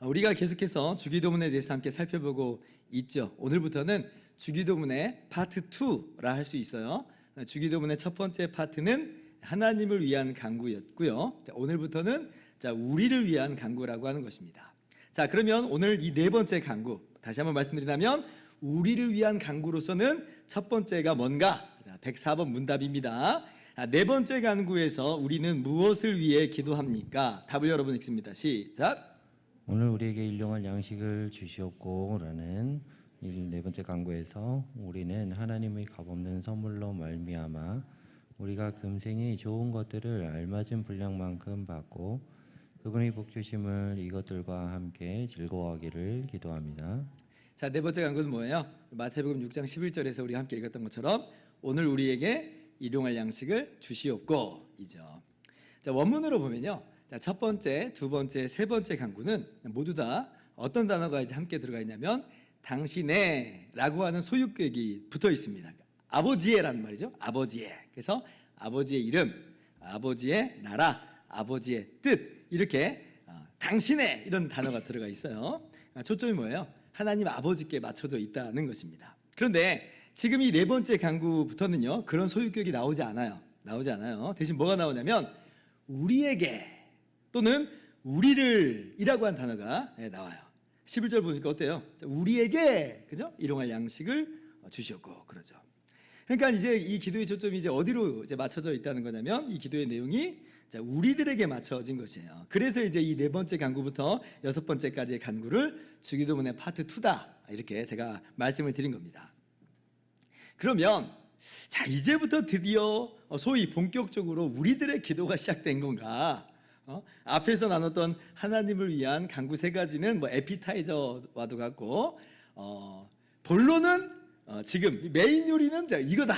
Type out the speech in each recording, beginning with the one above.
우리가 계속해서 주기도문에 대해서 함께 살펴보고 있죠. 오늘부터는 주기도문의 파트 2라 할 수 있어요. 주기도문의 첫 번째 파트는 하나님을 위한 간구였고요. 자, 오늘부터는 자, 우리를 위한 간구라고 하는 것입니다. 자, 그러면 오늘 이 네 번째 간구 다시 한번 말씀드리자면 우리를 위한 간구로서는 첫 번째가 뭔가? 자, 104번 문답입니다. 아, 네 번째 간구에서 우리는 무엇을 위해 기도합니까? 답을 여러분 읽습니다. 시작. 오늘 우리에게 일용할 양식을 주시옵고라는 이네 번째 강구에서 우리는 하나님의 값없는 선물로 말미암아 우리가 금생에 좋은 것들을 알맞은 분량만큼 받고 그분의 복 주심을 이것들과 함께 즐거워하기를 기도합니다. 자, 네 번째 간구는 뭐예요? 마태복음 6장 11절에서 우리가 함께 읽었던 것처럼 오늘 우리에게 일용할 양식을 주시옵고이죠. 자, 원문으로 보면요. 자, 첫 번째, 두 번째, 세 번째 간구는 모두 다 어떤 단어가 이제 함께 들어가 있냐면 당신의라고 하는 소유격이 붙어 있습니다. 아버지의라는 말이죠. 아버지의. 그래서 아버지의 이름, 아버지의 나라, 아버지의 뜻 이렇게 어, 당신의 이런 단어가 들어가 있어요. 아, 초점이 뭐예요? 하나님 아버지께 맞춰져 있다는 것입니다. 그런데 지금 이 네 번째 강구부터는요 그런 소유격이 나오지 않아요. 나오지 않아요. 대신 뭐가 나오냐면 우리에게 또는 우리를 이라고 한 단어가 예, 나와요. 11절 보니까 어때요? 자, 우리에게 그죠? 일용할 양식을 어, 주시었고 그러죠. 그러니까 이제 이 기도의 초점이 이제 어디로 이제 맞춰져 있다는 거냐면 이 기도의 내용이 자, 우리들에게 맞춰진 것이에요. 그래서 이제 이 네 번째 간구부터 여섯 번째까지의 간구를 주기도문의 파트 2다 이렇게 제가 말씀을 드린 겁니다. 그러면 자 이제부터 드디어 어, 소위 본격적으로 우리들의 기도가 시작된 건가? 어? 앞에서 나눴던 하나님을 위한 간구 세 가지는 뭐 에피타이저와도 같고 어, 본론은 어, 지금 메인 요리는 자, 이거다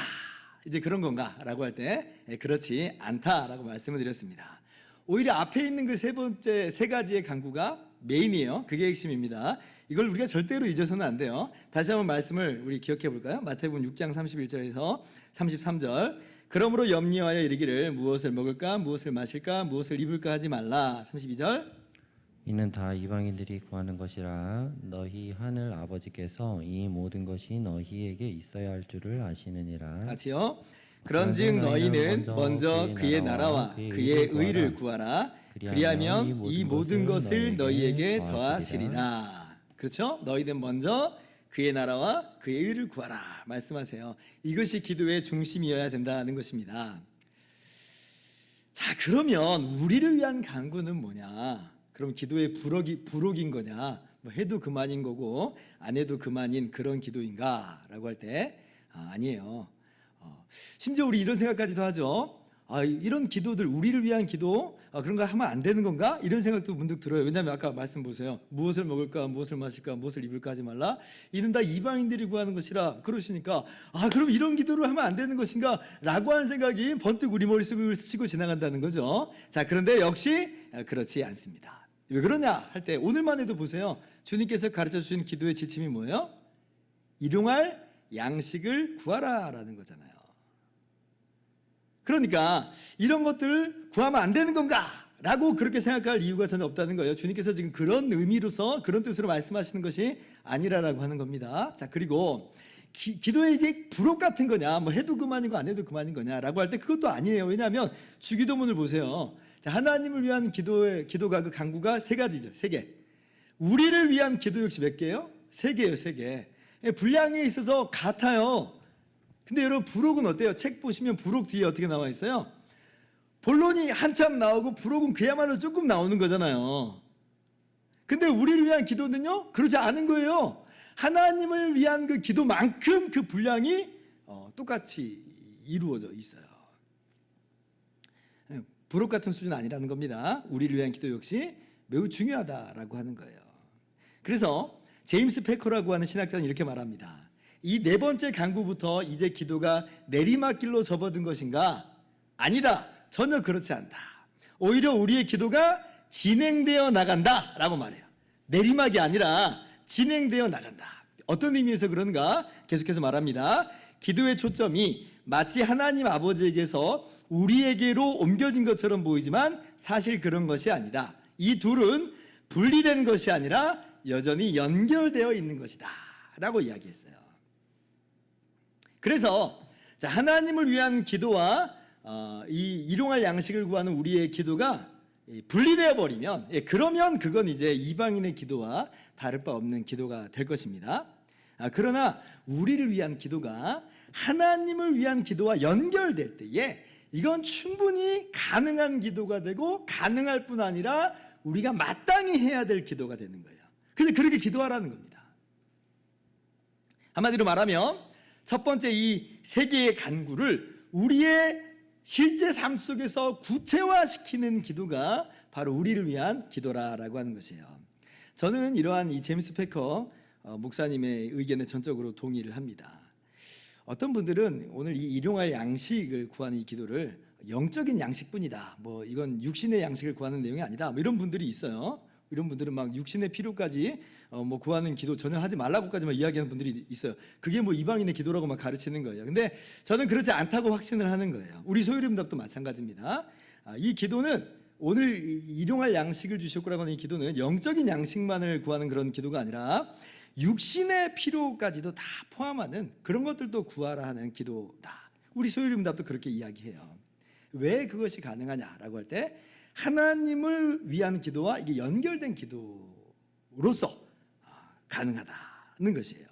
이제 그런 건가라고 할 때 그렇지 않다라고 말씀을 드렸습니다. 오히려 앞에 있는 그 세 번째 세 가지의 간구가 메인이에요. 그게 핵심입니다. 이걸 우리가 절대로 잊어서는 안 돼요. 다시 한번 말씀을 우리 기억해 볼까요? 마태복음 6장 31절에서 33절. 그러므로 염려하여 이르기를 무엇을 먹을까, 무엇을 마실까, 무엇을 입을까 하지 말라. 32절. 이는 다 이방인들이 구하는 것이라 너희 하늘 아버지께서 이 모든 것이 너희에게 있어야 할 줄을 아시느니라. 같이요. 그런즉 너희는 먼저 그의 나라와 그의 의를 구하라. 그리하면 이 모든 것을 너희에게 더하시리라. 그렇죠? 너희는 먼저 그의 나라와 그의 의를 구하라. 말씀하세요. 이것이 기도의 중심이어야 된다는 것입니다. 자, 그러면 우리를 위한 간구는 뭐냐? 그럼 기도의 부록이 부록인 거냐? 뭐 해도 그만인 거고 안 해도 그만인 그런 기도인가라고 할 때 아, 아니에요. 어, 심지어 우리 이런 생각까지도 하죠. 아, 이런 기도들 우리를 위한 기도 아, 그런 거 하면 안 되는 건가? 이런 생각도 문득 들어요. 왜냐하면 아까 말씀 보세요. 무엇을 먹을까, 무엇을 마실까, 무엇을 입을까 하지 말라. 이는 다 이방인들이 구하는 것이라 그러시니까 아 그럼 이런 기도를 하면 안 되는 것인가?라고 하는 생각이 번뜩 우리 머릿속을 스치고 지나간다는 거죠. 자 그런데 역시 아, 그렇지 않습니다. 왜 그러냐 할 때 오늘만 해도 보세요. 주님께서 가르쳐 주신 기도의 지침이 뭐예요? 일용할 양식을 구하라 라는 거잖아요. 그러니까 이런 것들을 구하면 안 되는 건가? 라고 그렇게 생각할 이유가 전혀 없다는 거예요. 주님께서 지금 그런 의미로서 그런 뜻으로 말씀하시는 것이 아니라라고 하는 겁니다. 자, 그리고 기, 기도에 이제 부록 같은 거냐, 뭐 해도 그만이고 안 해도 그만인 거냐라고 할 때 그것도 아니에요. 왜냐하면 주기도문을 보세요. 자, 하나님을 위한 기도의 기도가 그 강구가 세 가지죠. 세 개. 우리를 위한 기도 역시 몇 개예요? 세 개예요, 세 개. 예, 분량에 있어서 같아요. 근데 여러분 부록은 어때요? 책 보시면 부록 뒤에 어떻게 나와 있어요? 본론이 한참 나오고 부록은 그야말로 조금 나오는 거잖아요. 근데 우리를 위한 기도는요? 그러지 않은 거예요. 하나님을 위한 그 기도만큼 그 분량이 어, 똑같이 이루어져 있어요. 예, 부록 같은 수준 아니라는 겁니다. 우리를 위한 기도 역시 매우 중요하다라고 하는 거예요. 그래서 제임스 페커라고 하는 신학자는 이렇게 말합니다. 이 네 번째 강구부터 이제 기도가 내리막길로 접어든 것인가? 아니다. 전혀 그렇지 않다. 오히려 우리의 기도가 진행되어 나간다 라고 말해요. 내리막이 아니라 진행되어 나간다. 어떤 의미에서 그런가? 계속해서 말합니다. 기도의 초점이 마치 하나님 아버지에게서 우리에게로 옮겨진 것처럼 보이지만 사실 그런 것이 아니다. 이 둘은 분리된 것이 아니라 여전히 연결되어 있는 것이다 라고 이야기했어요. 그래서 자, 하나님을 위한 기도와 어, 이 일용할 양식을 구하는 우리의 기도가 이 분리되어 버리면 예, 그러면 그건 이제 이방인의 기도와 다를 바 없는 기도가 될 것입니다. 아, 그러나 우리를 위한 기도가 하나님을 위한 기도와 연결될 때에 이건 충분히 가능한 기도가 되고 가능할 뿐 아니라 우리가 마땅히 해야 될 기도가 되는 거예요. 그래서 그렇게 기도하라는 겁니다. 한마디로 말하면 첫 번째 이 세 개의 간구를 우리의 실제 삶 속에서 구체화시키는 기도가 바로 우리를 위한 기도라라고 하는 것이에요. 저는 이러한 이 제임스 페커 어, 목사님의 의견에 전적으로 동의를 합니다. 어떤 분들은 오늘 이 일용할 양식을 구하는 이 기도를 영적인 양식뿐이다. 뭐 이건 육신의 양식을 구하는 내용이 아니다. 뭐 이런 분들이 있어요. 이런 분들은 막 육신의 필요까지 어, 뭐 구하는 기도 전혀 하지 말라고까지만 이야기하는 분들이 있어요. 그게 뭐 이방인의 기도라고 막 가르치는 거예요. 근데 저는 그렇지 않다고 확신을 하는 거예요. 우리 소유림답도 마찬가지입니다. 아, 이 기도는 오늘 이- 일용할 양식을 주셨고라고 하는 이 기도는 영적인 양식만을 구하는 그런 기도가 아니라 육신의 필요까지도 다 포함하는 그런 것들도 구하라 하는 기도다. 우리 소유림답도 그렇게 이야기해요. 왜 그것이 가능하냐라고 할 때 하나님을 위한 기도와 이게 연결된 기도로서 아, 가능하다는 것이에요.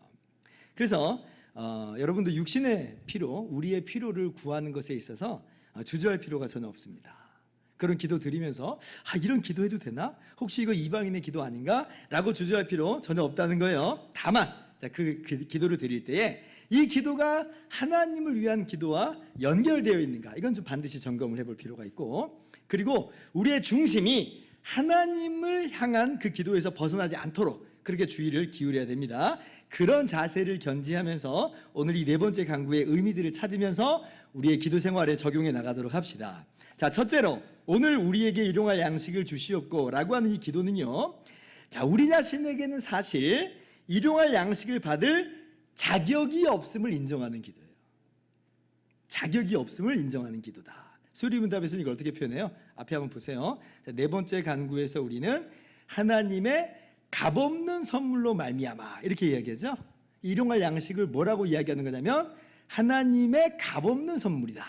그래서 어, 여러분도 육신의 필요, 우리의 필요를 구하는 것에 있어서 어, 주저할 필요가 전혀 없습니다. 그런 기도 드리면서 아 이런 기도해도 되나? 혹시 이거 이방인의 기도 아닌가?라고 주저할 필요 전혀 없다는 거예요. 다만 자, 그, 그 기도를 드릴 때에 이 기도가 하나님을 위한 기도와 연결되어 있는가? 이건 좀 반드시 점검을 해볼 필요가 있고 그리고 우리의 중심이 하나님을 향한 그 기도에서 벗어나지 않도록 그렇게 주의를 기울여야 됩니다. 그런 자세를 견지하면서 오늘 이 네 번째 강구의 의미들을 찾으면서 우리의 기도 생활에 적용해 나가도록 합시다. 자, 첫째로 오늘 우리에게 일용할 양식을 주시옵고라고 하는 이 기도는요. 자, 우리 자신에게는 사실 일용할 양식을 받을 자격이 없음을 인정하는 기도예요. 자격이 없음을 인정하는 기도다. 수리문답에서는 이걸 어떻게 표현해요? 앞에 한번 보세요. 자, 네 번째 간구에서 우리는 하나님의 값없는 선물로 말미암아 이렇게 이야기하죠. 일용할 양식을 뭐라고 이야기하는 거냐면 하나님의 값없는 선물이다.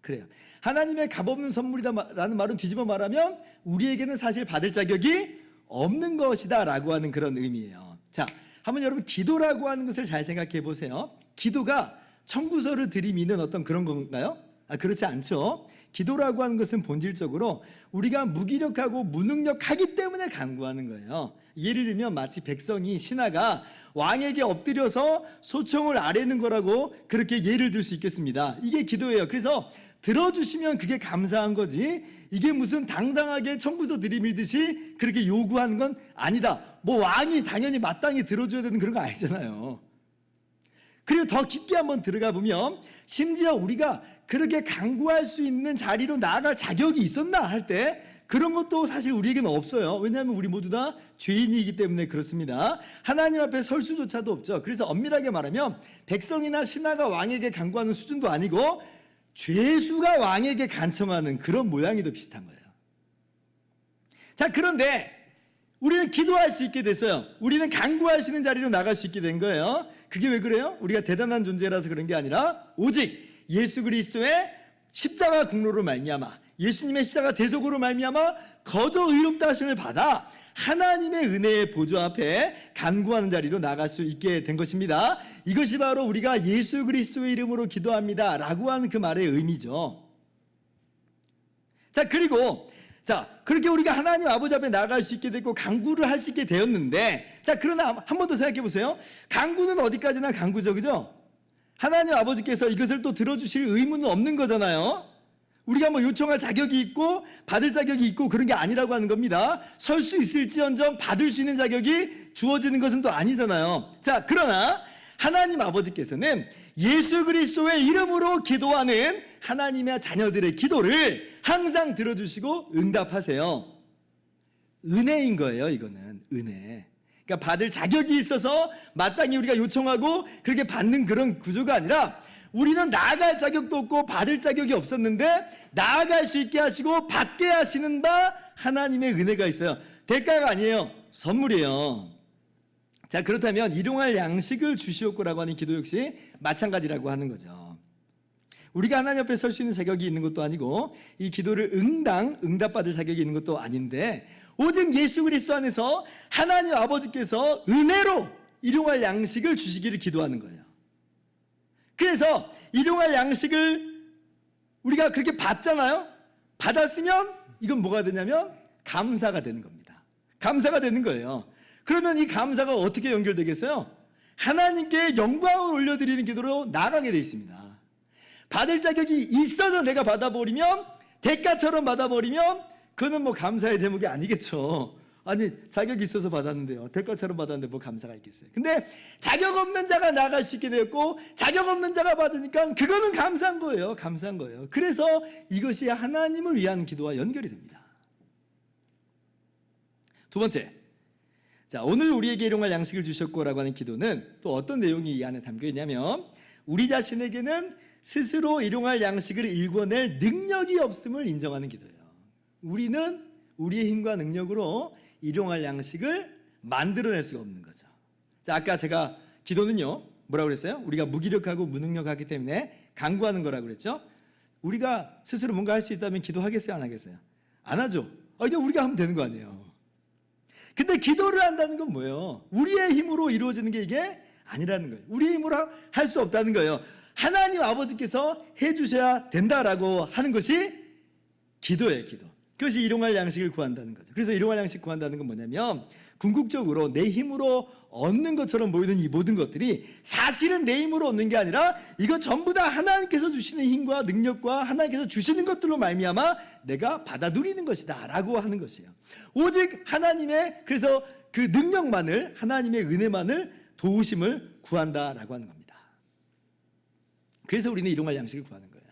그래요. 하나님의 값없는 선물이다라는 말은 뒤집어 말하면 우리에게는 사실 받을 자격이 없는 것이다라고 하는 그런 의미예요. 자, 한번 여러분 기도라고 하는 것을 잘 생각해 보세요. 기도가 청구서를 들이미는 어떤 그런 건가요? 아, 그렇지 않죠. 기도라고 하는 것은 본질적으로 우리가 무기력하고 무능력하기 때문에 간구하는 거예요. 예를 들면 마치 백성이 신하가 왕에게 엎드려서 소청을 아뢰는 거라고 그렇게 예를 들 수 있겠습니다. 이게 기도예요. 그래서 들어주시면 그게 감사한 거지. 이게 무슨 당당하게 청구서 들이밀듯이 그렇게 요구하는 건 아니다. 뭐 왕이 당연히 마땅히 들어줘야 되는 그런 거 아니잖아요. 그리고 더 깊게 한번 들어가 보면 심지어 우리가 그렇게 강구할 수 있는 자리로 나아갈 자격이 있었나 할 때 그런 것도 사실 우리에게는 없어요. 왜냐하면 우리 모두 다 죄인이기 때문에 그렇습니다. 하나님 앞에 설 수조차도 없죠. 그래서 엄밀하게 말하면 백성이나 신하가 왕에게 강구하는 수준도 아니고 죄수가 왕에게 간청하는 그런 모양이 더 비슷한 거예요. 자, 그런데 우리는 기도할 수 있게 됐어요. 우리는 있는 자리로 나갈 수 있게 된 거예요. 그게 왜 그래요? 우리가 대단한 존재라서 그런 게 아니라 오직 예수 그리스도의 십자가 공로로 말미암아 예수님의 십자가 대속으로 말미암아 거저 의롭다 하심을 받아 하나님의 은혜의 보좌 앞에 간구하는 자리로 나갈 수 있게 된 것입니다. 이것이 바로 우리가 예수 그리스도의 이름으로 기도합니다 라고 하는 그 말의 의미죠. 자, 그리고 자, 그렇게 우리가 하나님 아버지 앞에 나갈 수 있게 됐고 강구를 할 수 있게 되었는데 자, 그러나 한 번 더 생각해 보세요. 강구는 어디까지나 강구죠. 그죠? 하나님 아버지께서 이것을 또 들어주실 의무는 없는 거잖아요. 우리가 뭐 요청할 자격이 있고 받을 자격이 있고 그런 게 아니라고 하는 겁니다. 설 수 있을지언정 받을 수 있는 자격이 주어지는 것은 또 아니잖아요. 자, 그러나 하나님 아버지께서는 예수 그리스도의 이름으로 기도하는 하나님의 자녀들의 기도를 항상 들어주시고 응답하세요. 은혜인 거예요, 이거는. 은혜. 그러니까 받을 자격이 있어서 마땅히 우리가 요청하고 그렇게 받는 그런 구조가 아니라 우리는 나아갈 자격도 없고 받을 자격이 없었는데 나아갈 수 있게 하시고 받게 하시는 바 하나님의 은혜가 있어요. 대가가 아니에요. 선물이에요. 자, 그렇다면 일용할 양식을 주시옵고라고 하는 기도 역시 마찬가지라고 하는 거죠. 우리가 하나님 앞에 설 수 있는 자격이 있는 것도 아니고 이 기도를 응당 응답받을 자격이 있는 것도 아닌데 오직 예수 그리스도 안에서 하나님 아버지께서 은혜로 일용할 양식을 주시기를 기도하는 거예요. 그래서 일용할 양식을 우리가 그렇게 받잖아요. 받았으면 이건 뭐가 되냐면 감사가 되는 겁니다. 감사가 되는 거예요. 그러면 이 감사가 어떻게 연결되겠어요? 하나님께 영광을 올려드리는 기도로 나아가게 돼 있습니다. 받을 자격이 있어서 내가 받아버리면 대가처럼 받아버리면 그는 뭐 감사의 제목이 아니겠죠. 아니 자격이 있어서 받았는데요. 대가처럼 받았는데 뭐 감사가 있겠어요. 근데 자격 없는 자가 나갈 수 있게 되었고 자격 없는 자가 받으니까 그거는 감사한 거예요. 감사한 거예요. 그래서 이것이 하나님을 위한 기도와 연결이 됩니다. 두 번째. 자, 오늘 우리에게 일용할 양식을 주셨고라고 하는 기도는 또 어떤 내용이 이 안에 담겨 있냐면 우리 자신에게는 스스로 일용할 양식을 일궈낼 능력이 없음을 인정하는 기도예요. 우리는 우리의 힘과 능력으로 일용할 양식을 만들어낼 수가 없는 거죠. 자, 아까 제가 기도는요, 뭐라고 그랬어요? 우리가 무기력하고 무능력하기 때문에 강구하는 거라고 그랬죠? 우리가 스스로 뭔가 할 수 있다면 기도하겠어요? 안 하겠어요? 안 하죠. 아, 이게 우리가 하면 되는 거 아니에요. 근데 기도를 한다는 건 뭐예요? 우리의 힘으로 이루어지는 게 이게 아니라는 거예요. 우리의 힘으로 할 수 없다는 거예요. 하나님 아버지께서 해주셔야 된다라고 하는 것이 기도예요, 기도. 그것이 일용할 양식을 구한다는 거죠. 그래서 일용할 양식 구한다는 건 뭐냐면 궁극적으로 내 힘으로 얻는 것처럼 보이는 이 모든 것들이 사실은 내 힘으로 얻는 게 아니라 이거 전부 다 하나님께서 주시는 힘과 능력과 하나님께서 주시는 것들로 말미암아 내가 받아 누리는 것이다라고 하는 것이에요. 오직 하나님의 그래서 그 능력만을 하나님의 은혜만을 도우심을 구한다라고 하는 겁니다. 그래서 우리는 일용할 양식을 구하는 거예요.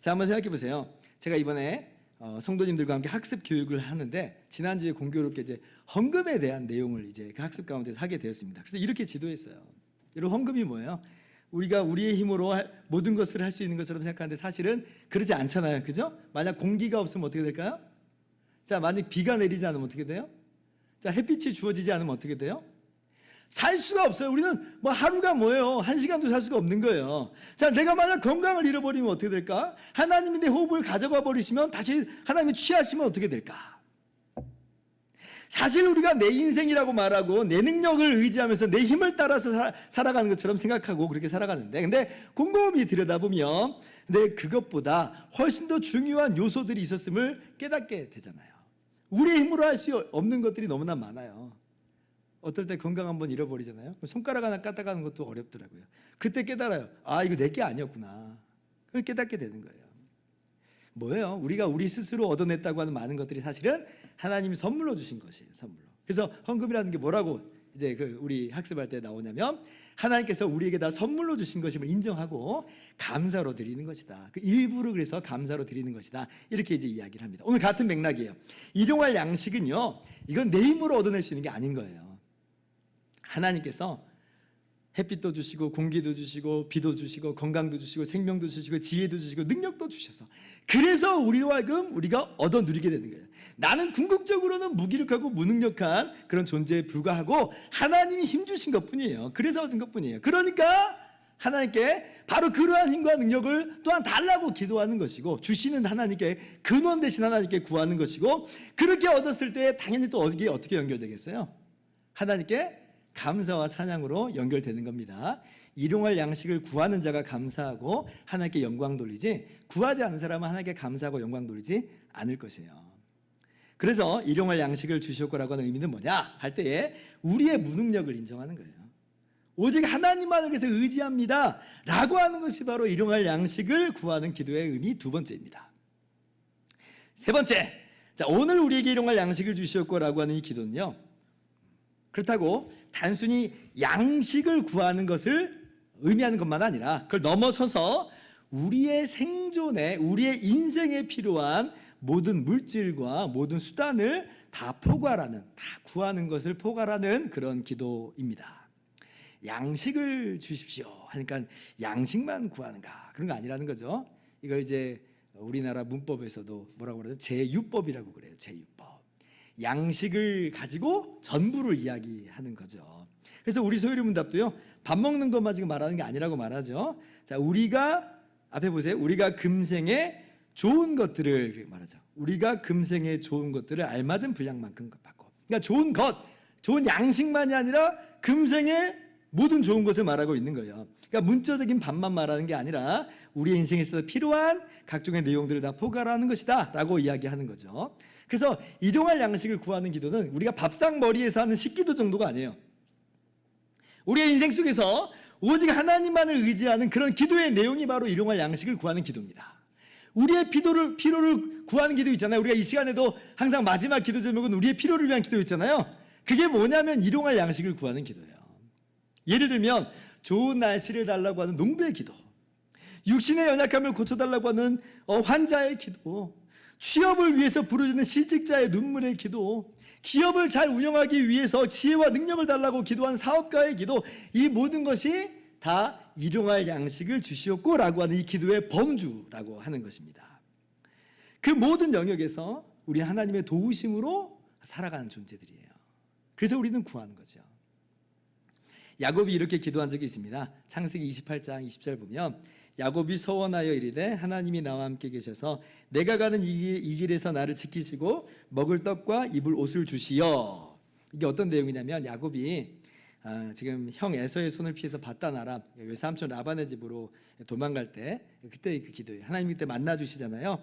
자, 한번 생각해 보세요. 제가 이번에 어, 성도님들과 함께 학습 교육을 하는데 지난주에 공교롭게 이제 헌금에 대한 내용을 이제 그 학습 가운데서 하게 되었습니다. 그래서 이렇게 지도했어요. 여러분 헌금이 뭐예요? 우리가 우리의 힘으로 할- 모든 것을 할 수 있는 것처럼 생각하는데 사실은 그러지 않잖아요. 그죠? 만약 공기가 없으면 어떻게 될까요? 자, 만약 비가 내리지 않으면 어떻게 돼요? 자, 햇빛이 주어지지 않으면 어떻게 돼요? 살 수가 없어요. 우리는 뭐 하루가 뭐예요? 한 시간도 살 수가 없는 거예요. 자, 내가 만약 건강을 잃어버리면 어떻게 될까? 하나님이 내 호흡을 가져가 버리시면 다시 하나님이 취하시면 어떻게 될까? 사실 우리가 내 인생이라고 말하고 내 능력을 의지하면서 내 힘을 따라서 사- 살아가는 것처럼 생각하고 그렇게 살아가는데 근데 곰곰이 들여다보면 근데 그것보다 훨씬 더 중요한 요소들이 있었음을 깨닫게 되잖아요. 우리의 힘으로 할 수 없는 것들이 너무나 많아요. 어떨 때 건강 한번 잃어버리잖아요. 손가락 하나 까딱하는 것도 어렵더라고요. 그때 깨달아요. 아 이거 내 게 아니었구나. 그걸 깨닫게 되는 거예요. 뭐예요? 우리가 우리 스스로 얻어냈다고 하는 많은 것들이 사실은 하나님이 선물로 주신 것이에요. 선물로. 그래서 헌금이라는 게 뭐라고 이제 그 우리 학습할 때 나오냐면 하나님께서 우리에게 다 선물로 주신 것임을 인정하고 감사로 드리는 것이다. 그 일부를 그래서 감사로 드리는 것이다. 이렇게 이제 이야기를 합니다. 오늘 같은 맥락이에요. 일용할 양식은요. 이건 내 힘으로 얻어낼 수 있는 게 아닌 거예요. 하나님께서 햇빛도 주시고 공기도 주시고 비도 주시고 건강도 주시고 생명도 주시고 지혜도 주시고 능력도 주셔서 그래서 우리와 하여금 우리가 얻어 누리게 되는 거예요. 나는 궁극적으로는 무기력하고 무능력한 그런 존재에 불과하고 하나님이 힘 주신 것뿐이에요. 그래서 얻은 것뿐이에요. 그러니까 하나님께 바로 그러한 힘과 능력을 또한 달라고 기도하는 것이고 주시는 하나님께 근원 대신 하나님께 구하는 것이고 그렇게 얻었을 때 당연히 또 어디에 어떻게 연결되겠어요? 하나님께 감사와 찬양으로 연결되는 겁니다. 일용할 양식을 구하는 자가 감사하고 하나님께 영광 돌리지 구하지 않는 사람은 하나님께 감사하고 영광 돌리지 않을 것이에요. 그래서 일용할 양식을 주셨고라고 하는 의미는 뭐냐 할 때에 우리의 무능력을 인정하는 거예요. 오직 하나님만을 위해서 의지합니다. 라고 하는 것이 바로 일용할 양식을 구하는 기도의 의미 두 번째입니다. 세 번째, 자 오늘 우리에게 일용할 양식을 주셨고라고 하는 이 기도는요. 그렇다고 단순히 양식을 구하는 것을 의미하는 것만 아니라 그걸 넘어서서 우리의 생존에 우리의 인생에 필요한 모든 물질과 모든 수단을 다 포괄하는 다 구하는 것을 포괄하는 그런 기도입니다. 양식을 주십시오 하니까 양식만 구하는가 그런 거 아니라는 거죠. 이걸 이제 우리나라 문법에서도 뭐라고 그러죠? 제유법이라고 그래요. 제유법. 양식을 가지고 전부를 이야기하는 거죠. 그래서 우리 소유리 문답도요. 밥 먹는 것만 지금 말하는 게 아니라고 말하죠. 자, 우리가 앞에 보세요. 우리가 금생에 좋은 것들을 말하죠. 우리가 금생에 좋은 것들을 알맞은 분량만큼 받고. 그러니까 좋은 것, 좋은 양식만이 아니라 금생에 모든 좋은 것을 말하고 있는 거예요. 그러니까 문자적인 밥만 말하는 게 아니라 우리의 인생에 있어서 필요한 각종의 내용들을 다 포괄하는 것이다 라고 이야기하는 거죠. 그래서 일용할 양식을 구하는 기도는 우리가 밥상 머리에서 하는 식기도 정도가 아니에요. 우리의 인생 속에서 오직 하나님만을 의지하는 그런 기도의 내용이 바로 일용할 양식을 구하는 기도입니다. 우리의 필요를 필요를 구하는 기도 있잖아요. 우리가 이 시간에도 항상 마지막 기도 제목은 우리의 필요를 위한 기도 있잖아요. 그게 뭐냐면 일용할 양식을 구하는 기도예요. 예를 들면 좋은 날씨를 달라고 하는 농부의 기도, 육신의 연약함을 고쳐달라고 하는 어, 환자의 기도, 취업을 위해서 부르짖는 실직자의 눈물의 기도, 기업을 잘 운영하기 위해서 지혜와 능력을 달라고 기도한 사업가의 기도, 이 모든 것이 다 일용할 양식을 주시옵고 라고 하는 이 기도의 범주라고 하는 것입니다. 그 모든 영역에서 우리 하나님의 도우심으로 살아가는 존재들이에요. 그래서 우리는 구하는 거죠. 야곱이 이렇게 기도한 적이 있습니다. 창세기 28장 20절 보면 야곱이 서원하여 이르되 하나님이 나와 함께 계셔서 내가 가는 이, 길에서 나를 지키시고 먹을 떡과 입을 옷을 주시어. 이게 어떤 내용이냐면 야곱이 아, 지금 형 에서의 손을 피해서 바단 아람 외삼촌 라반의 집으로 도망갈 때 그때 그 기도예요. 하나님 그때 만나 주시잖아요.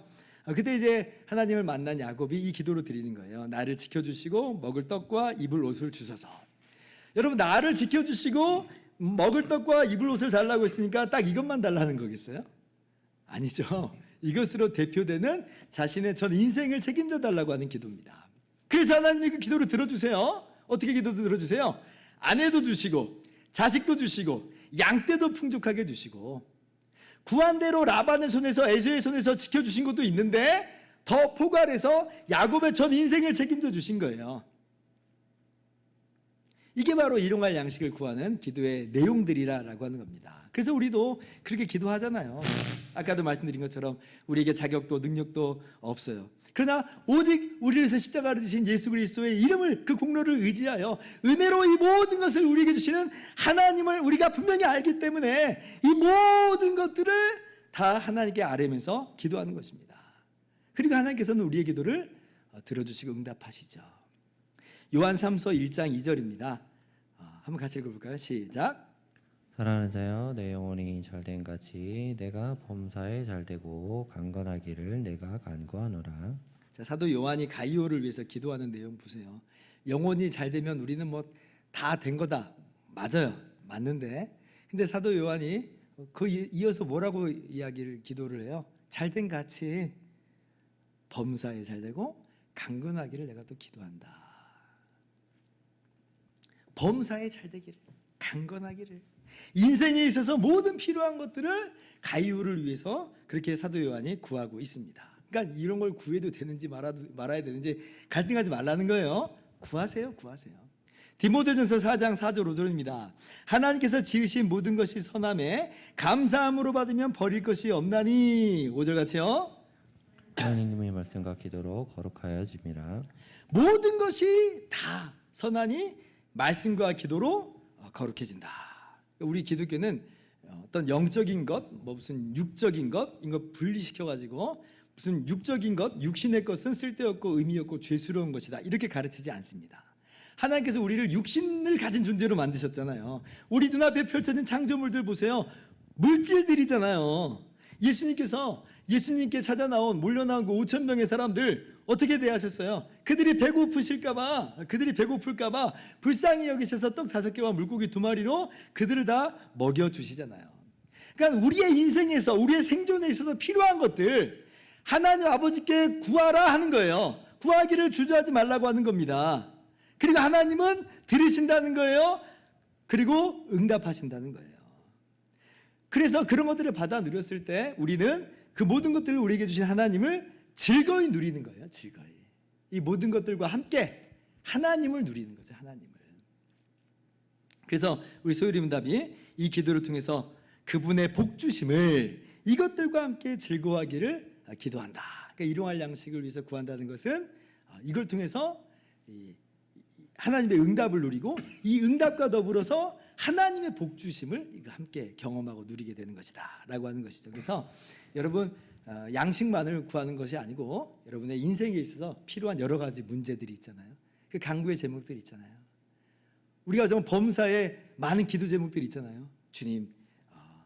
아, 그때 이제 하나님을 만난 야곱이 이 기도로 드리는 거예요. 나를 지켜주시고 먹을 떡과 입을 옷을 주소서. 여러분 나를 지켜주시고 먹을 떡과 입을 옷을 달라고 했으니까 딱 이것만 달라는 거겠어요? 아니죠. 이것으로 대표되는 자신의 전 인생을 책임져 달라고 하는 기도입니다. 그래서 하나님이 그 기도를 들어주세요. 어떻게 기도 들어주세요? 아내도 주시고 자식도 주시고 양떼도 풍족하게 주시고 구한 대로 라반의 손에서 에서의 손에서 지켜주신 것도 있는데 더 포괄해서 야곱의 전 인생을 책임져 주신 거예요. 이게 바로 일용할 양식을 구하는 기도의 내용들이라라고 하는 겁니다. 그래서 우리도 그렇게 기도하잖아요. 아까도 말씀드린 것처럼 우리에게 자격도 능력도 없어요. 그러나 오직 우리를 위해서 십자가를 지신 예수 그리스도의 이름을 그 공로를 의지하여 은혜로 이 모든 것을 우리에게 주시는 하나님을 우리가 분명히 알기 때문에 이 모든 것들을 다 하나님께 아뢰면서 기도하는 것입니다. 그리고 하나님께서는 우리의 기도를 어, 들어주시고 응답하시죠. 요한 3서 1장 2절입니다. 어, 한번 같이 읽어볼까요? 시작. 사랑하는 자여 내 영혼이 잘된 같이 내가 범사에 잘되고 강건하기를 내가 간구하노라 자, 사도 요한이 가이오를 위해서 기도하는 내용 보세요. 영혼이 잘 되면 우리는 뭐 다 된 거다. 맞아요. 맞는데. 근데 사도 요한이 그 이- 이어서 뭐라고 이야기를 기도를 해요? 잘된 같이 범사에 잘 되고 강건하기를 내가 또 기도한다. 범사에 잘 되기를 강건하기를 인생에 있어서 모든 필요한 것들을 가이오를 위해서 그렇게 사도 요한이 구하고 있습니다. 그러니까 이런 걸 구해도 되는지 말아도, 말아야 되는지 갈등하지 말라는 거예요. 구하세요, 구하세요. 디모데전서 4장 4절 5절입니다. 하나님께서 지으신 모든 것이 선함에 감사함으로 받으면 버릴 것이 없나니 5절 같이요. 하나님의 말씀과 기도로 거룩하여짐이라 모든 것이 다 선하니 말씀과 기도로 어, 거룩해진다. 우리 기독교는 어떤 영적인 것, 뭐 무슨 육적인 것, 이거 분리시켜 가지고 무슨 육적인 것, 육신의 것은 쓸데없고 의미 없고 죄스러운 것이다. 이렇게 가르치지 않습니다. 하나님께서 우리를 육신을 가진 존재로 만드셨잖아요. 우리 눈앞에 펼쳐진 창조물들 보세요. 물질들이잖아요. 예수님께서 예수님께 찾아 나온 몰려 나온 그 5천 명의 사람들 어떻게 대하셨어요? 그들이 배고프실까봐 그들이 배고플까봐 불쌍히 여기셔서 떡 다섯 개와 물고기 두 마리로 그들을 다 먹여 주시잖아요. 그러니까 우리의 인생에서 우리의 생존에 있어서 필요한 것들 하나님 아버지께 구하라 하는 거예요. 구하기를 주저하지 말라고 하는 겁니다. 그리고 하나님은 들으신다는 거예요. 그리고 응답하신다는 거예요. 그래서 그런 것들을 받아 누렸을 때 우리는 그 모든 것들을 우리에게 주신 하나님을 즐거이 누리는 거예요. 즐거이. 이 모든 것들과 함께 하나님을 누리는 거죠. 하나님을. 그래서 우리 소유리 문답이 이 기도를 통해서 그분의 복 주심을 이것들과 함께 즐거워하기를 기도한다. 그러니까 일용할 양식을 위해서 구한다는 것은 이걸 통해서 하나님의 응답을 누리고 이 응답과 더불어서 하나님의 복 주심을 이거 함께 경험하고 누리게 되는 것이다 라고 하는 것이죠. 그래서 여러분 어, 양식만을 구하는 것이 아니고 여러분의 인생에 있어서 필요한 여러 가지 문제들이 있잖아요. 그 강구의 제목들이 있잖아요. 우리가 좀 범사에 많은 기도 제목들이 있잖아요. 주님 어,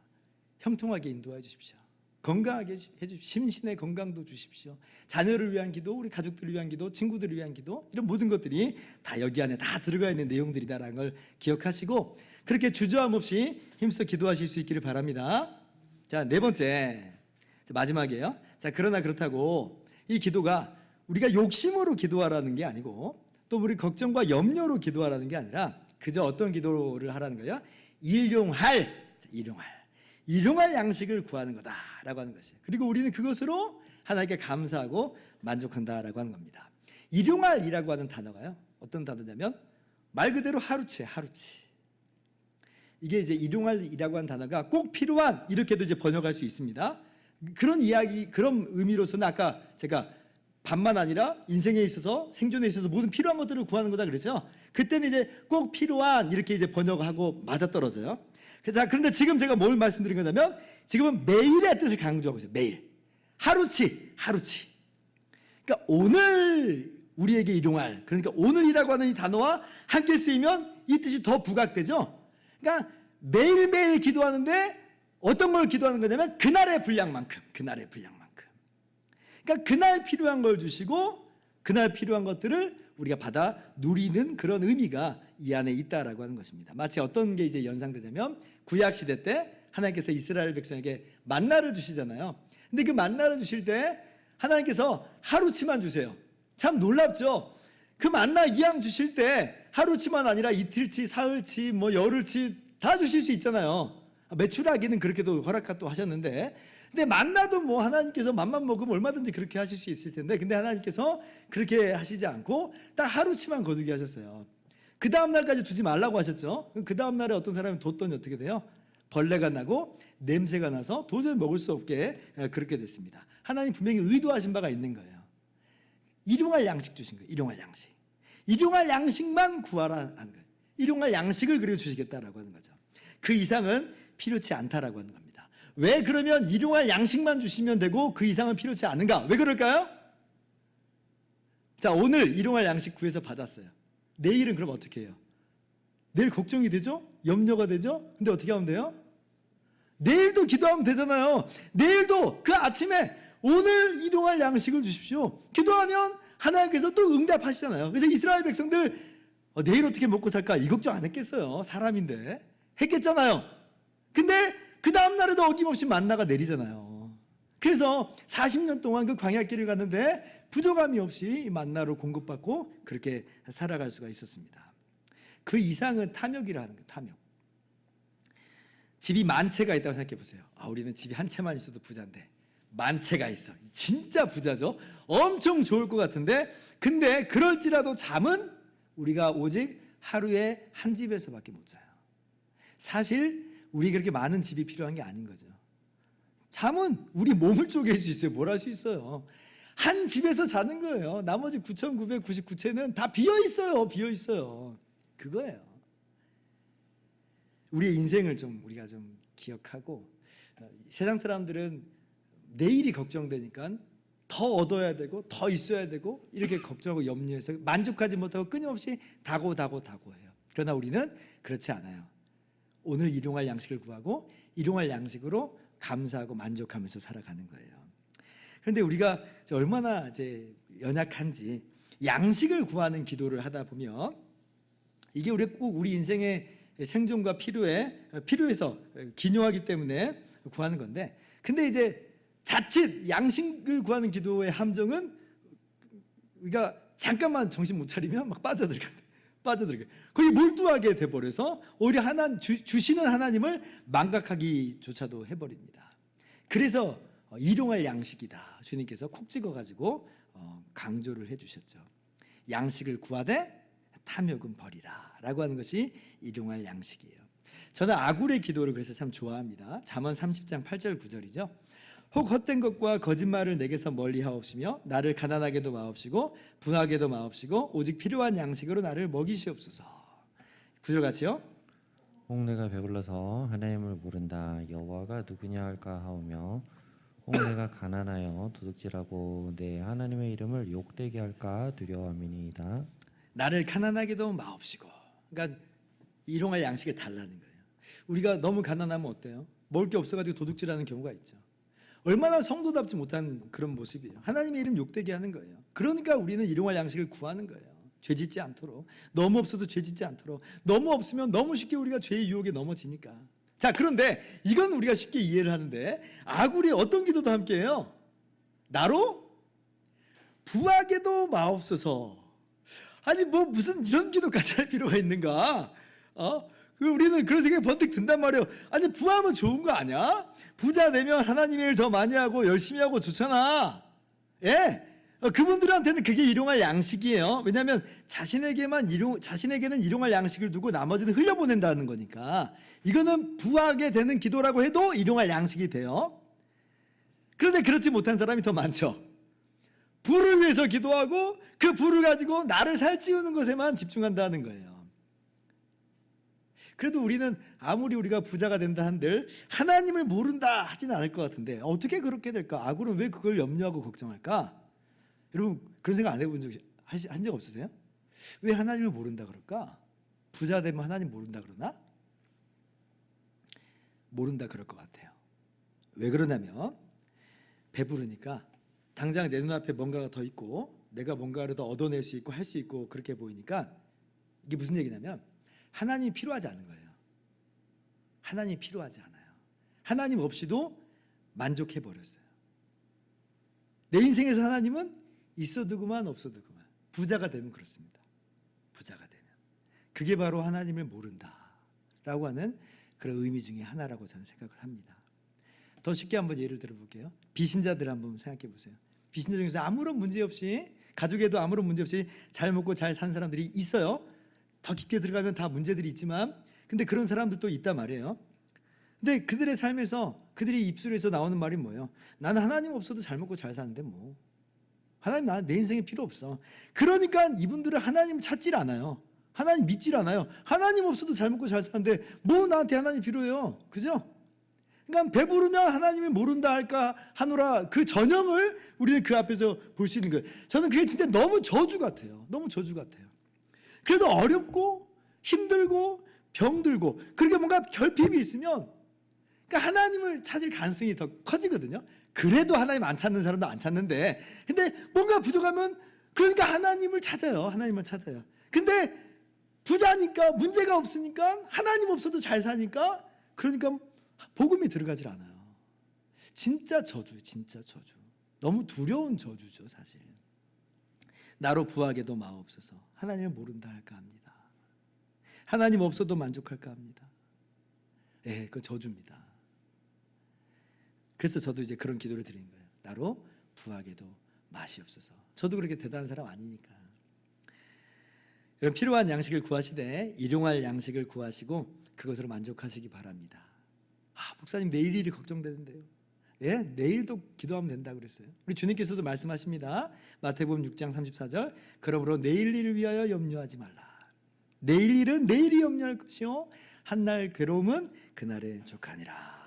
형통하게 인도해 주십시오. 건강하게 해 주십시오. 심신의 건강도 주십시오. 자녀를 위한 기도, 우리 가족들을 위한 기도, 친구들을 위한 기도 이런 모든 것들이 다 여기 안에 다 들어가 있는 내용들이다라는 걸 기억하시고 그렇게 주저함 없이 힘써 기도하실 수 있기를 바랍니다. 자, 네 번째. 자, 마지막이에요. 자, 그러나 그렇다고 이 기도가 우리가 욕심으로 기도하라는 게 아니고 또 우리 걱정과 염려로 기도하라는 게 아니라 그저 어떤 기도를 하라는 거예요? 일용할, 자, 일용할, 일용할 양식을 구하는 거다라고 하는 것이에요. 그리고 우리는 그것으로 하나님께 감사하고 만족한다라고 하는 겁니다. 일용할이라고 하는 단어가요. 어떤 단어냐면 말 그대로 하루치, 하루치. 이게 이제 일용할이라고 하는 단어가 꼭 필요한 이렇게도 이제 번역할 수 있습니다. 그런 이야기 그런 의미로서는 아까 제가 밥만 아니라 인생에 있어서 생존에 있어서 모든 필요한 것들을 구하는 거다 그랬죠. 그때는 이제 꼭 필요한 이렇게 이제 번역하고 맞아 떨어져요. 자 그런데 지금 제가 뭘 말씀드린 거냐면 지금은 매일의 뜻을 강조하고 있어요. 매일 하루치 하루치. 그러니까 오늘 우리에게 일용할 그러니까 오늘이라고 하는 이 단어와 함께 쓰이면 이 뜻이 더 부각되죠. 그러니까 매일매일 기도하는데 어떤 걸 기도하는 거냐면 그날의 분량만큼 그날의 분량만큼 그러니까 그날 필요한 걸 주시고 그날 필요한 것들을 우리가 받아 누리는 그런 의미가 이 안에 있다라고 하는 것입니다. 마치 어떤 게 이제 연상되냐면 구약 시대 때 하나님께서 이스라엘 백성에게 만나를 주시잖아요. 근데 그 만나를 주실 때 하나님께서 하루치만 주세요. 참 놀랍죠. 그 만나 이양 주실 때 하루치만 아니라 이틀치, 사흘치, 뭐 열흘치 다 주실 수 있잖아요. 매출하기는 그렇게도 허락도 하 하셨는데, 근데 만나도 뭐 하나님께서 맘만 먹으면 얼마든지 그렇게 하실 수 있을 텐데, 근데 하나님께서 그렇게 하시지 않고 딱 하루치만 거두게 하셨어요. 그 다음 날까지 두지 말라고 하셨죠. 그 다음 날에 어떤 사람이 뒀더니 어떻게 돼요? 벌레가 나고 냄새가 나서 도저히 먹을 수 없게 그렇게 됐습니다. 하나님 분명히 의도하신 바가 있는 거예요. 일용할 양식 주신 거예요. 일용할 양식. 일용할 양식만 구하라 하는 거예요. 일용할 양식을 그리고 주시겠다라고 하는 거죠. 그 이상은 필요치 않다라고 하는 겁니다. 왜 그러면 일용할 양식만 주시면 되고 그 이상은 필요치 않은가? 왜 그럴까요? 자, 오늘 일용할 양식 구해서 받았어요. 내일은 그럼 어떻게 해요? 내일 걱정이 되죠? 염려가 되죠? 근데 어떻게 하면 돼요? 내일도 기도하면 되잖아요. 내일도 그 아침에 오늘 일용할 양식을 주십시오. 기도하면 하나님께서 또 응답하시잖아요. 그래서 이스라엘 백성들 어, 내일 어떻게 먹고 살까 이 걱정 안 했겠어요. 사람인데 했겠잖아요. 근데 그 다음 날에도 어김없이 만나가 내리잖아요. 그래서 40년 동안 그 광야길을 갔는데 부족함이 없이 이 만나로 공급받고 그렇게 살아갈 수가 있었습니다. 그 이상은 탐욕이라 하는 거예요. 탐욕. 집이 만 채가 있다고 생각해 보세요. 아, 우리는 집이 한 채만 있어도 부자인데 만 채가 있어. 진짜 부자죠. 엄청 좋을 것 같은데 근데 그럴지라도 잠은 우리가 오직 하루에 한 집에서밖에 못 자요. 사실 우리 그렇게 많은 집이 필요한 게 아닌 거죠. 잠은 우리 몸을 쪼갤 수 있어요. 뭘 할 수 있어요. 한 집에서 자는 거예요. 나머지 9,999채는 다 비어 있어요. 비어 있어요. 그거예요. 우리의 인생을 좀 우리가 좀 기억하고 어, 세상 사람들은 내일이 걱정되니까 더 얻어야 되고 더 있어야 되고 이렇게 걱정하고 염려해서 만족하지 못하고 끊임없이 다고 다고 다고 해요. 그러나 우리는 그렇지 않아요. 오늘 일용할 양식을 구하고 일용할 양식으로 감사하고 만족하면서 살아가는 거예요. 그런데 우리가 얼마나 이제 연약한지 양식을 구하는 기도를 하다 보면 이게 우리 꼭 우리 인생의 생존과 필요에 필요해서 기뇨하기 때문에 구하는 건데 근데 이제 자칫 양식을 구하는 기도의 함정은 우리가 잠깐만 정신 못 차리면 막 빠져들어가 빠져들어가 거기 몰두하게 돼 버려서 오히려 하나 주, 주시는 하나님을 망각하기조차도 해버립니다. 그래서 어, 일용할 양식이다 주님께서 콕 찍어 가지고 어, 강조를 해주셨죠. 양식을 구하되 탐욕은 버리라 라고 하는 것이 일용할 양식이에요. 저는 아굴의 기도를 그래서 참 좋아합니다. 잠언 30장 8절 9절이죠. 혹 헛된 것과 거짓말을 내게서 멀리하옵시며 나를 가난하게도 마옵시고 분하게도 마옵시고 오직 필요한 양식으로 나를 먹이시옵소서. 구절 같이요. 혹 내가 배불러서 하나님을 모른다 여호와가 누구냐 할까 하오며 혹 내가 가난하여 도둑질하고 내 하나님의 이름을 욕되게 할까 두려워함이니이다 나를 가난하게도 마옵시고. 그러니까 일용할 양식을 달라는 거예요. 우리가 너무 가난하면 어때요? 먹을 게 없어가지고 도둑질하는 경우가 있죠. 얼마나 성도답지 못한 그런 모습이에요. 하나님의 이름 욕되게 하는 거예요. 그러니까 우리는 일용할 양식을 구하는 거예요. 죄 짓지 않도록 너무 없어서 죄 짓지 않도록 너무 없으면 너무 쉽게 우리가 죄의 유혹에 넘어지니까. 자 그런데 이건 우리가 쉽게 이해를 하는데 아굴이 어떤 기도도 함께 해요. 나로 부하게도 마옵소서. 아니 뭐 무슨 이런 기도까지 할 필요가 있는가? 어? 그 우리는 그런 생각이 번뜩 든단 말이에요. 아니 부하면 좋은 거 아니야? 부자 되면 하나님의 일 더 많이 하고 열심히 하고 좋잖아. 예? 어, 그분들한테는 그게 일용할 양식이에요. 왜냐하면 자신에게만 일용 자신에게는 일용할 양식을 두고 나머지는 흘려보낸다는 거니까 이거는 부하게 되는 기도라고 해도 일용할 양식이 돼요. 그런데 그렇지 못한 사람이 더 많죠. 부를 위해서 기도하고 그 부를 가지고 나를 살찌우는 것에만 집중한다는 거예요. 그래도 우리는 아무리 우리가 부자가 된다 한들 하나님을 모른다 하지는 않을 것 같은데 어떻게 그렇게 될까? 아굴은 왜 그걸 염려하고 걱정할까? 여러분 그런 생각 안 해본 적 한 적 없으세요? 왜 하나님을 모른다 그럴까? 부자 되면 하나님 모른다 그러나? 모른다 그럴 것 같아요. 왜 그러냐면 배부르니까 당장 내 눈앞에 뭔가가 더 있고 내가 뭔가를 더 얻어낼 수 있고 할 수 있고 그렇게 보이니까 이게 무슨 얘기냐면 하나님이 필요하지 않은 거예요. 하나님이 필요하지 않아요. 하나님 없이도 만족해 버렸어요. 내 인생에서 하나님은 있어도 그만 없어도 그만. 부자가 되면 그렇습니다. 부자가 되면 그게 바로 하나님을 모른다라고 하는 그런 의미 중에 하나라고 저는 생각을 합니다. 더 쉽게 한번 예를 들어볼게요. 비신자들 한번 생각해 보세요. 비신자 중에서 아무런 문제 없이 가족에도 아무런 문제 없이 잘 먹고 잘 산 사람들이 있어요. 더 깊게 들어가면 다 문제들이 있지만 근데 그런 사람들도 있단 말이에요. 근데 그들의 삶에서 그들이 입술에서 나오는 말이 뭐예요? 나는 하나님 없어도 잘 먹고 잘 사는데 뭐 하나님 나 내 인생에 필요 없어. 그러니까 이분들은 하나님 찾질 않아요. 하나님 믿질 않아요. 하나님 없어도 잘 먹고 잘 사는데 뭐 나한테 하나님 필요해요? 그죠? 그러니까 배부르면 하나님을 모른다 할까 하노라 그 전형을 우리는 그 앞에서 볼 수 있는 거예요. 저는 그게 진짜 너무 저주 같아요. 너무 저주 같아요. 그래도 어렵고 힘들고 병들고 그렇게 뭔가 결핍이 있으면 그러니까 하나님을 찾을 가능성이 더 커지거든요. 그래도 하나님 안 찾는 사람도 안 찾는데 근데 뭔가 부족하면 그러니까 하나님을 찾아요. 하나님을 찾아요. 근데 부자니까 문제가 없으니까 하나님 없어도 잘 사니까 그러니까 복음이 들어가질 않아요. 진짜 저주, 진짜 저주. 너무 두려운 저주죠, 사실. 나로 부하게도 마옵소서. 하나님을 모른다 할까 합니다. 하나님 없어도 만족할까 합니다. 예, 그건 저주입니다. 그래서 저도 이제 그런 기도를 드리는 거예요. 나로 부하게도 마시옵소서. 저도 그렇게 대단한 사람 아니니까. 여러분 필요한 양식을 구하시되 일용할 양식을 구하시고 그것으로 만족하시기 바랍니다. 아, 목사님 내일 일이 걱정되는데요. 예, 내일도 기도하면 된다 그랬어요. 우리 주님께서도 말씀하십니다. 마태복음 6장 34절. 그러므로 내일 일을 위하여 염려하지 말라. 내일 일은 내일이 염려할 것이요 한날 괴로움은 그날에 족하니라.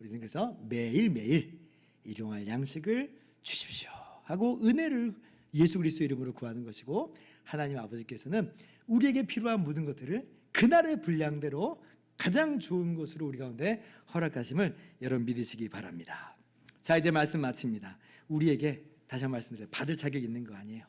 우리는 그래서 매일 매일 일용할 양식을 주십시오 하고 은혜를 예수 그리스도 이름으로 구하는 것이고 하나님 아버지께서는 우리에게 필요한 모든 것들을 그날의 분량대로 가장 좋은 것으로 우리 가운데 허락하심을 여러분 믿으시기 바랍니다. 자 이제 말씀 마칩니다. 우리에게 다시 한번 말씀드려요. 받을 자격이 있는 거 아니에요.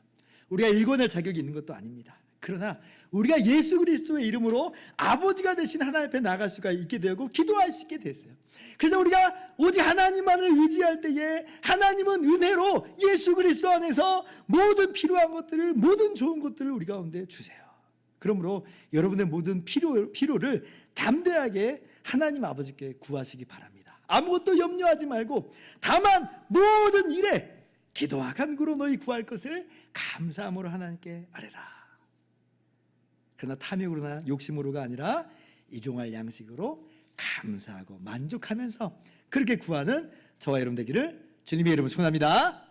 우리가 읽어낼 자격이 있는 것도 아닙니다. 그러나 우리가 예수 그리스도의 이름으로 아버지가 되신 하나님 앞에 나갈 수가 있게 되고 기도할 수 있게 됐어요. 그래서 우리가 오직 하나님만을 의지할 때에 하나님은 은혜로 예수 그리스도 안에서 모든 필요한 것들을 모든 좋은 것들을 우리 가운데 주세요. 그러므로 여러분의 모든 필요, 필요를 담대하게 하나님 아버지께 구하시기 바랍니다. 아무것도 염려하지 말고 다만 모든 일에 기도와 간구로 너희 구할 것을 감사함으로 하나님께 아뢰라. 그러나 탐욕으로나 욕심으로가 아니라 일용할 양식으로 감사하고 만족하면서 그렇게 구하는 저와 여러분 되기를 주님의 이름으로 축원합니다.